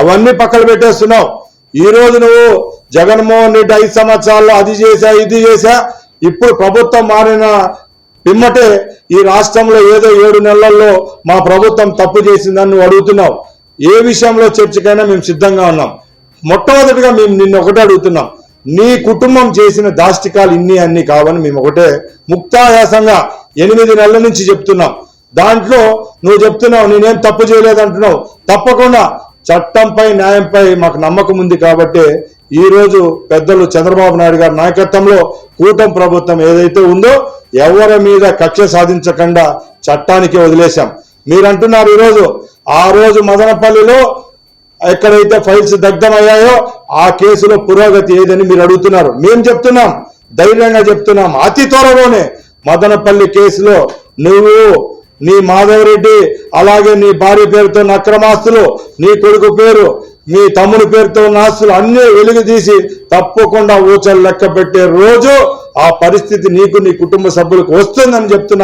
అవన్నీ పక్కన పెట్టేస్తున్నావు. ఈ రోజు నువ్వు జగన్మోహన్ రెడ్డి ఐదు సంవత్సరాల్లో అది చేశా ఇది చేశా ఇప్పుడు ప్రభుత్వం మారిన పిమ్మటే ఈ రాష్ట్రంలో ఏదో ఏడు నెలల్లో మా ప్రభుత్వం తప్పు చేసిందని నువ్వు అడుగుతున్నావు. ఏ విషయంలో చర్చకైనా మేము సిద్ధంగా ఉన్నాం. మొట్టమొదటిగా మేము నిన్ను ఒకటే అడుగుతున్నాం. నీ కుటుంబం చేసిన దాష్టికాలు ఇన్ని అన్ని కావని మేము ఒకటే ముక్తాయాసంగా ఎనిమిది నెలల నుంచి చెప్తున్నాం. దాంట్లో నువ్వు చెప్తున్నావు నేనేం తప్పు చేయలేదంటున్నావు. తప్పకుండా చట్టంపై న్యాయంపై మాకు నమ్మకం ఉంది కాబట్టి ఈ రోజు పెద్దలు చంద్రబాబు నాయుడు గారి నాయకత్వంలో కూటమి ప్రభుత్వం ఏదైతే ఉందో ఎవరి మీద కక్ష సాధించకుండా చట్టానికి వదిలేశాం. మీరంటున్నారు ఈరోజు ఆ రోజు మదనపల్లిలో ఎక్కడైతే ఫైల్స్ దగ్ధమయ్యాయో ఆ కేసులో పురోగతి ఏదని మీరు అడుగుతున్నారు. మేము చెప్తున్నాం ధైర్యంగా చెప్తున్నాం. అతి త్వరలోనే మదనపల్లి కేసులో నువ్వు నీ మాధవరెడ్డి అలాగే నీ భార్య పేరుతో ఉన్న అక్రమాస్తులు నీ కొడుకు పేరు మీ తమ్ముని పేరుతో ఉన్న ఆస్తులు అన్ని వెలుగు తీసి తప్పకుండా ఊచలు లెక్క పెట్టే రోజు ఆ పరిస్థితి నీకు నీ కుటుంబ సభ్యులకు వస్తుందని చెప్తున్నా.